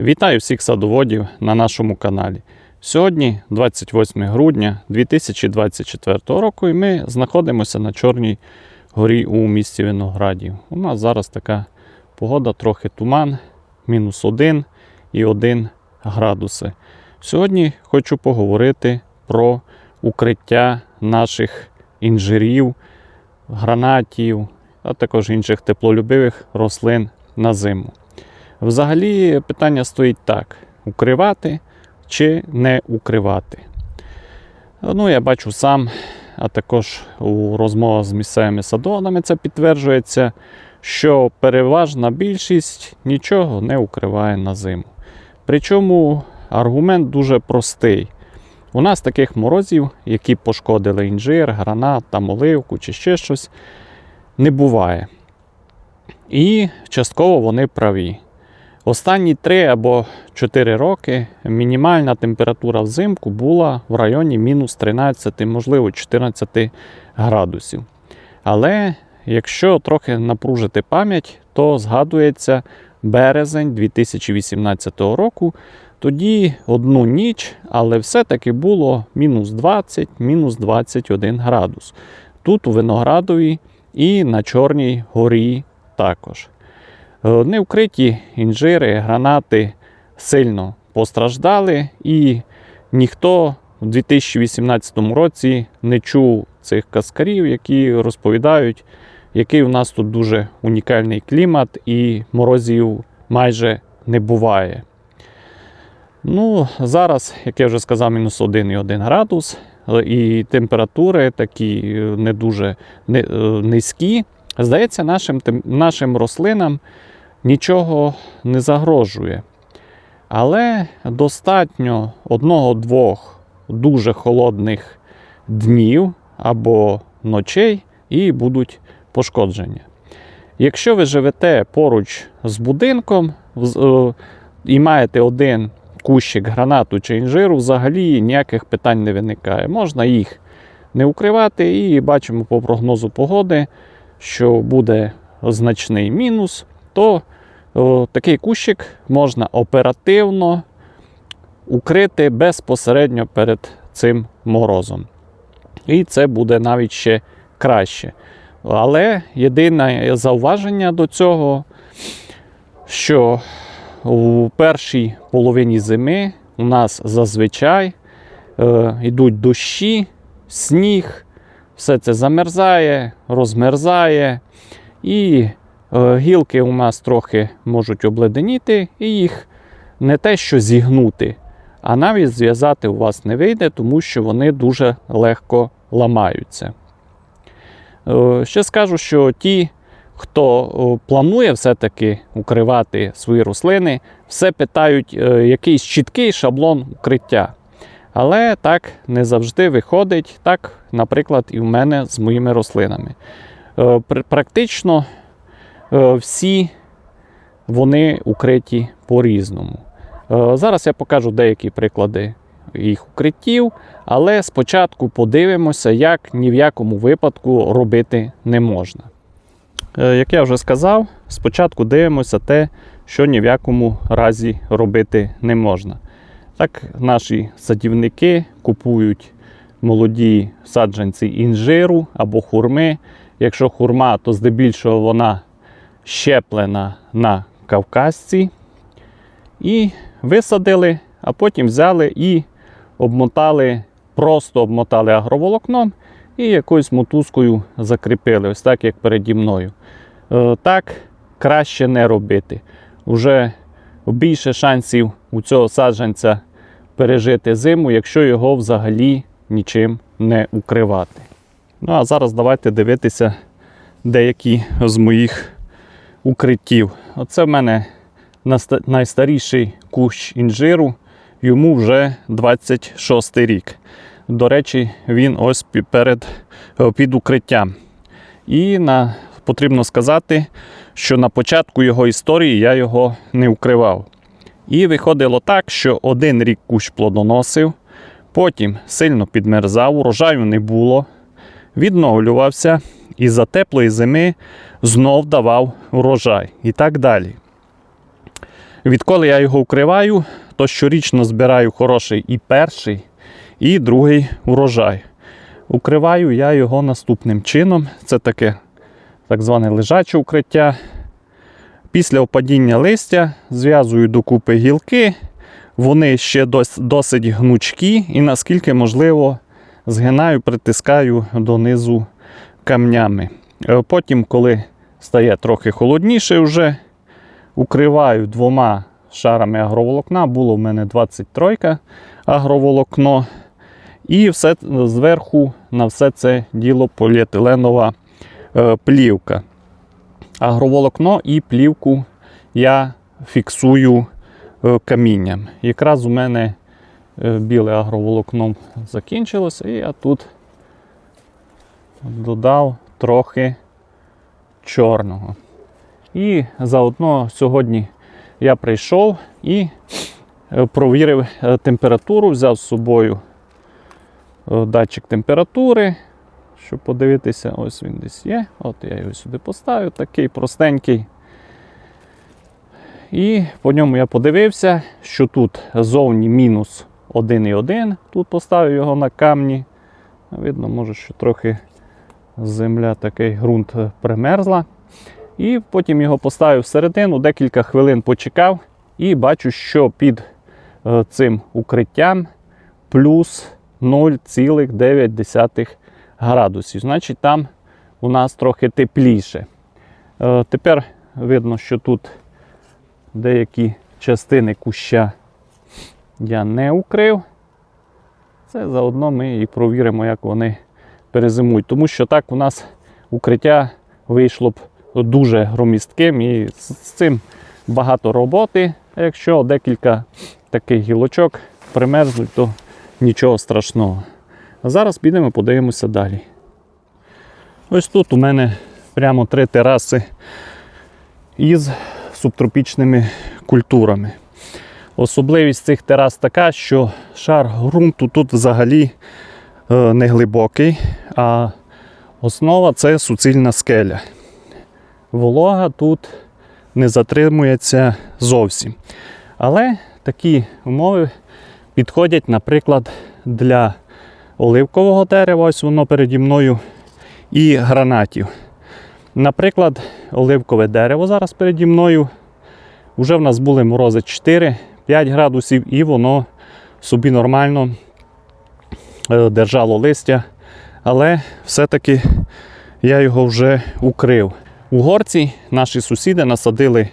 Вітаю всіх садоводів на нашому каналі. Сьогодні 28 грудня 2024 року, і ми знаходимося на Чорній горі у місті Виноградів. У нас зараз така погода, трохи туман, мінус 1 і 1 градуси. Сьогодні хочу поговорити про укриття наших інжирів, гранатів, а також інших теплолюбивих рослин на зиму. Взагалі питання стоїть так: укривати чи не укривати. Ну, я бачу сам, а також у розмовах з місцевими садоводами це підтверджується, що переважна більшість нічого не укриває на зиму. Причому аргумент дуже простий. У нас таких морозів, які пошкодили інжир, гранат, там оливку чи ще щось, не буває. І частково вони праві. Останні 3 або 4 роки мінімальна температура взимку була в районі мінус 13, можливо 14 градусів. Але якщо трохи напружити пам'ять, то згадується березень 2018 року. Тоді одну ніч, але все-таки було мінус 20, мінус 21 градус. Тут у Виноградові і на Чорній горі також. Невкриті інжири, гранати сильно постраждали, і ніхто у 2018 році не чув цих каскарів, які розповідають, який у нас тут дуже унікальний клімат і морозів майже не буває. Ну, Зараз, як я вже сказав, мінус 1,1 градус, і температури такі е, не дуже е, низькі. Здається, нашим, нашим рослинам нічого не загрожує. Але достатньо одного-двох дуже холодних днів або ночей і будуть пошкодження. Якщо ви живете поруч з будинком е, і маєте один кущик гранату чи інжиру, взагалі ніяких питань не виникає. Можна їх не укривати, і бачимо по прогнозу погоди, що буде значний мінус, то о, такий кущик можна оперативно укрити безпосередньо перед цим морозом. І це буде навіть ще краще. Але єдине зауваження до цього, що у першій половині зими у нас зазвичай е, йдуть дощі, сніг, все це замерзає, розмерзає, і е, гілки у нас трохи можуть обледеніти, і їх не те, що зігнути, а навіть зв'язати у вас не вийде, тому що вони дуже легко ламаються. Е, Ще скажу, що ті, хто планує все-таки укривати свої рослини, все питають е, якийсь чіткий шаблон укриття. Але так не завжди виходить, так, наприклад, і в мене з моїми рослинами. Е, Практично е, всі вони укриті по-різному. Е, Зараз я покажу деякі приклади їх укриттів, але спочатку подивимося, як ні в якому випадку робити не можна. Як я вже сказав, спочатку дивимося те, що ні в якому разі робити не можна. Так, наші садівники купують молоді саджанці інжиру або хурми. Якщо хурма, то здебільшого вона щеплена на кавказці. І висадили, а потім взяли і обмотали, просто обмотали агроволокном і якоюсь мотузкою закріпили, ось так, як переді мною. Е, Так краще не робити. Уже більше шансів у цього саджанця пережити зиму, якщо його взагалі нічим не укривати. Ну а зараз давайте дивитися деякі з моїх укриттів. Оце в мене найстаріший кущ інжиру, йому вже 26 рік. До речі, він ось перед е, під укриттям. І на, потрібно сказати, що на початку його історії я його не укривав. І виходило так, що один рік кущ плодоносив, потім сильно підмерзав, урожаю не було, відновлювався і за теплої зими знов давав урожай і так далі. Відколи я його укриваю, то щорічно збираю хороший і перший, і другий урожай. Укриваю я його наступним чином. Це таке так зване лежаче укриття. Після опадіння листя зв'язую докупи гілки. Вони ще досить гнучкі і наскільки можливо згинаю, притискаю донизу камнями. Е, Потім, коли стає трохи холодніше, вже укриваю двома шарами агроволокна. Було в мене 23 агроволокно. І все зверху на все це діло поліетиленова е, плівка. Агроволокно і плівку я фіксую е, камінням. Якраз у мене е, біле агроволокно закінчилося, і я тут додав трохи чорного. І заодно сьогодні я прийшов і е, провірив температуру, взяв з собою датчик температури, щоб подивитися, ось він десь є. От я його сюди поставив, такий простенький. І по ньому я подивився, що тут зовні мінус 1,1. Тут поставив його на камні. Видно, може, що трохи земля такий ґрунт е, примерзла. І потім його поставив всередину, декілька хвилин почекав, і бачу, що під е, цим укриттям плюс 0,9 градусів. Значить, там у нас трохи тепліше. Е, Тепер видно, що тут деякі частини куща я не укрив. Це заодно ми і провіримо, як вони перезимують. Тому що так у нас укриття вийшло б дуже громістким і з цим багато роботи. А якщо декілька таких гілочок примерзнуть, то нічого страшного. А зараз підемо подивимося далі. Ось тут у мене прямо три тераси із субтропічними культурами. Особливість цих терас така, що шар ґрунту тут взагалі е, не глибокий, а основа це суцільна скеля. Волога тут не затримується зовсім. Але такі умови підходять, наприклад, для оливкового дерева, ось воно переді мною, і гранатів. Наприклад, оливкове дерево зараз переді мною. Вже в нас були морози 4-5 градусів, і воно собі нормально е, держало листя. Але все-таки я його вже укрив. У горці наші сусіди насадили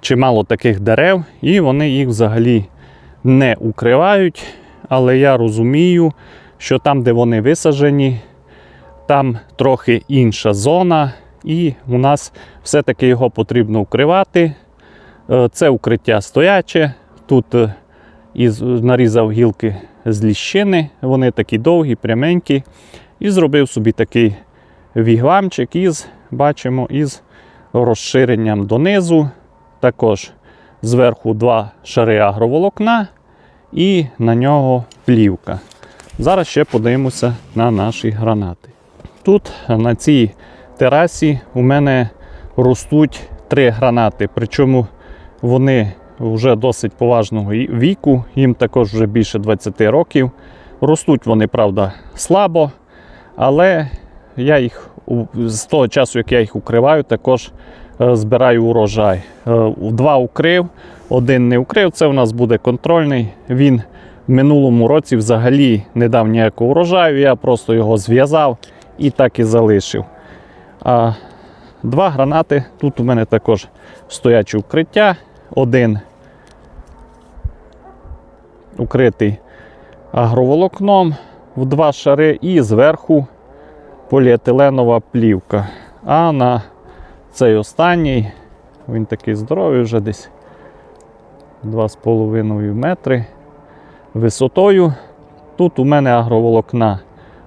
чимало таких дерев, і вони їх взагалі не укривають. Але я розумію, що там, де вони висаджені, там трохи інша зона, і у нас все-таки його потрібно укривати. Е, Це укриття стояче. Тут е, із, нарізав гілки з ліщини, вони такі довгі, пряменькі. І зробив собі такий вігвамчик із, бачимо, із розширенням донизу. Також зверху два шари агроволокна і на нього плівка. Зараз ще подивимося на наші гранати. Тут на цій терасі у мене ростуть три гранати, причому вони вже досить поважного віку, їм також вже більше 20 років. Ростуть вони, правда, слабо, але я їх з того часу, як я їх укриваю, також е, збираю урожай. Е, Два укрив, один не укрив. Це у нас буде контрольний. Він минулому році взагалі не дав ніякого урожаю. Я просто його зв'язав і так і залишив. А два гранати. Тут у мене також стояче укриття. Один укритий агроволокном в два шари і зверху поліетиленова плівка. А на цей останній, він такий здоровий, вже десь 2,5 метри висотою. Тут у мене агроволокна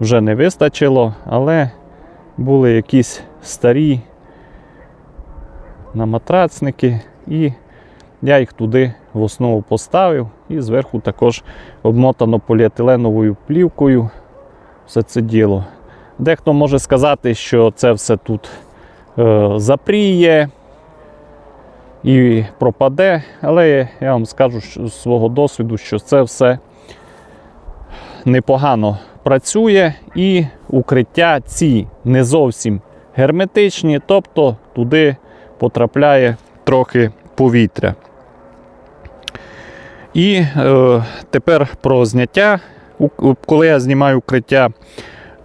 вже не вистачило, але були якісь старі наматрацники, і я їх туди в основу поставив і зверху також обмотано поліетиленовою плівкою все це діло. Дехто може сказати, що це все тут е, запріє, і пропаде. Але я вам скажу з свого досвіду, що це все непогано працює, і укриття ці не зовсім герметичні, тобто туди потрапляє трохи повітря. І е, тепер про зняття. Коли я знімаю укриття, е,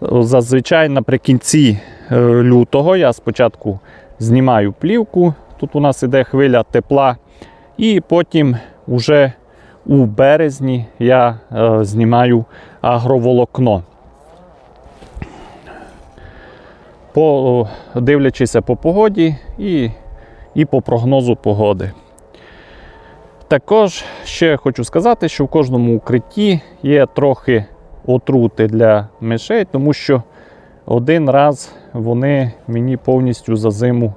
зазвичай наприкінці е, лютого я спочатку знімаю плівку, тут у нас іде хвиля тепла, і потім уже у березні я е, знімаю агроволокно. По, дивлячися по погоді і, і по прогнозу погоди. Також ще хочу сказати, що в кожному укритті є трохи отрути для мишей, тому що один раз вони мені повністю за зиму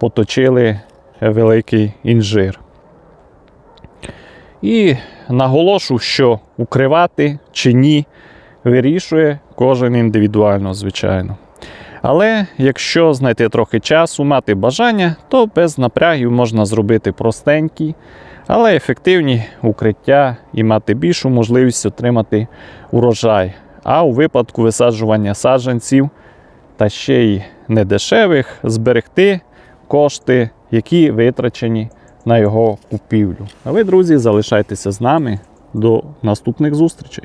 поточили великий інжир. І наголошу, що укривати чи ні, вирішує кожен індивідуально, звичайно. Але якщо знайти трохи часу, мати бажання, то без напрягів можна зробити простенькі, але ефективні укриття і мати більшу можливість отримати урожай. А у випадку висаджування саджанців та ще й недешевих зберегти кошти, які витрачені на його купівлю. А ви, друзі, залишайтеся з нами до наступних зустрічей.